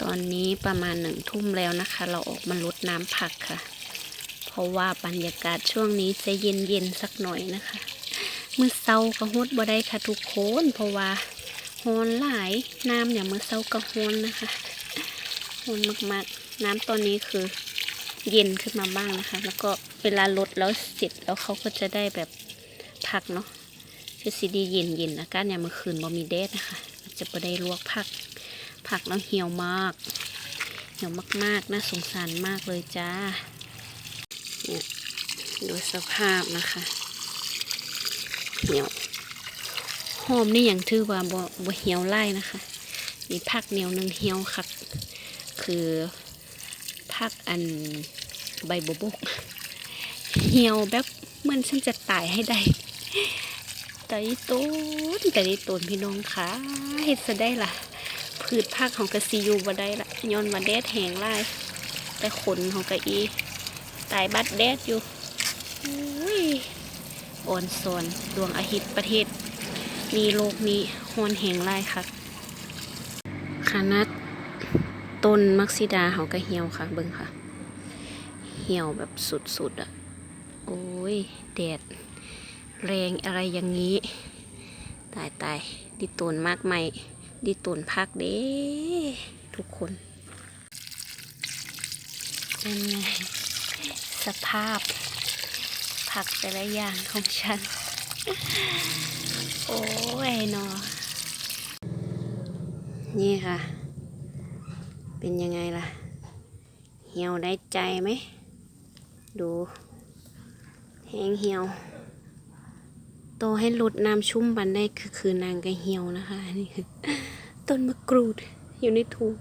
ตอนนี้ประมาณหนึ่งทุ่มแล้วนะคะ เราออกมาลดน้ำผักค่ะ เพราะว่าบรรยากาศช่วงนี้จะเย็นๆสักหน่อยนะคะมือเศร้าก็ฮดบ่ได้ค่ะทุกคนเพราะว่าฮอนหลายน้ำอย่างมือเศร้าก็ฮอนนะคะฮอนมากๆ น้ำตอนนี้คือเย็นขึ้นมาบ้างนะคะ แล้วก็เวลาลดแล้วเสร็จแล้วเขาก็จะได้แบบผักเนาะคือสีดีเย็นๆอากาศเนี่ยามมื่อคืนบ่มีแดดนะคะ จะบ่ได้ลวกผัก ผักแล้วเหี่ยวมาก เหี่ยวมากๆน่าสงสารมากเลยจ้าเนี่ยดูสภาพนะคะ เหี่ยวหอมนี่อย่างถือว่าบ่บ่เหี่ยวไล่นะคะ มีผักเหนียวหนึ่งเหี่ยวคักคือผักอันใบบบกเหี่ยวแบบเหมันฉันจะตายให้ได้แต่อีต้นแต่อีต้นพี่น้องคะเฮ็ดซะได้ล่ะ พืชผักของกะซีอยูบ่ได้ละย้อนมาแดดแหงไล่แต่ขนของกะอีตายบัดแดดอยู่อุ้ยอ่อนสอนดวงอาทิตย์ประเทศ มีโลกนี้ฮอนแหงไล่ครับขนาดต้นมักซิดาเขาก็เหี่ยวค่ะ เบิ่งค่ะ เหี่ยวแบบสุดๆอะ โอ้ย แดด แรงอะไรอย่างนี้ ตายตายดิตูนมากไหม ดีตุนพักเด้ทุกคนเป็นไงสภาพ ผักแต่ละอย่างของฉัน โอ้ยนอนี่ค่ะ เป็นยังไงล่ะ เหี่ยวได้ใจไหม ดู แห้งเหี่ยว โตให้หลุดน้ำชุ่มบันได้คือคือนางก็เหี่ยวนะคะอันนี่คือต้นมะกรูดอยู่ในถุง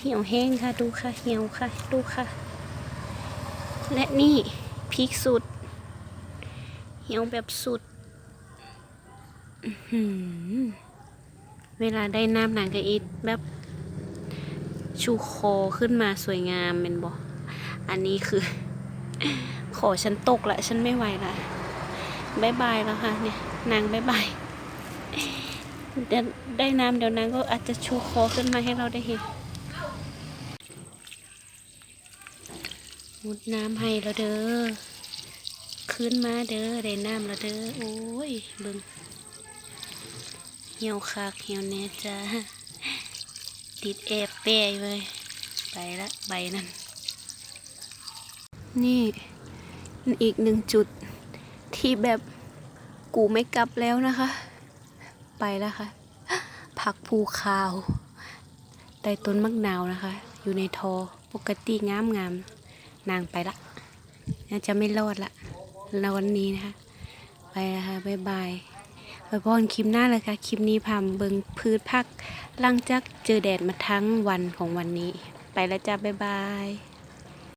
เหี่ยวแห้งค่ะดูค่ะเหี่ยวค่ะดูค่ะ และนี่พริกสุด เหี่ยวแบบสุดเวลาได้น้ำนังกระอิดแบบชูคอขึ้นมาสวยงามเป็นบออันนี้คือ ขอฉันตกละ ฉันไม่ไหวละบายบายแล้วค่ะเนี่ยนางบายบายเดี๋ยวได้น้ำเดี๋ยวนางก็อาจจะชูคอขึ้นมาให้เราได้เห็นมุดน้ำให้แล้วเด้อขึ้นมาเด้อได้น้ำแล้วเด้อโอ้ยเบิ่งเหี่ยวคักเหี่ยวแน่จ้าติดแอบแปะอยู่เลยไปละใบนั้น นี่อีกหนึ่งจุดที่แบบกูไม่กลับแล้วนะคะ ไปแล้วค่ะ ผักภูคาวใต้ต้นมะนาวนะคะ อยู่ในทอปกติงามงามๆนางไปละน่าจะไม่รอดละแล้ววันนี้นะคะ ไปล้วค่ะบ๊ายบายไปพอนคลิปหน้าเลยค่ะ คลิปนี้พามเบิงพืชผักลังจากเจอแดดมาทั้งวันของวันนี้ ไปแล้วจ้าบ๊ายบาย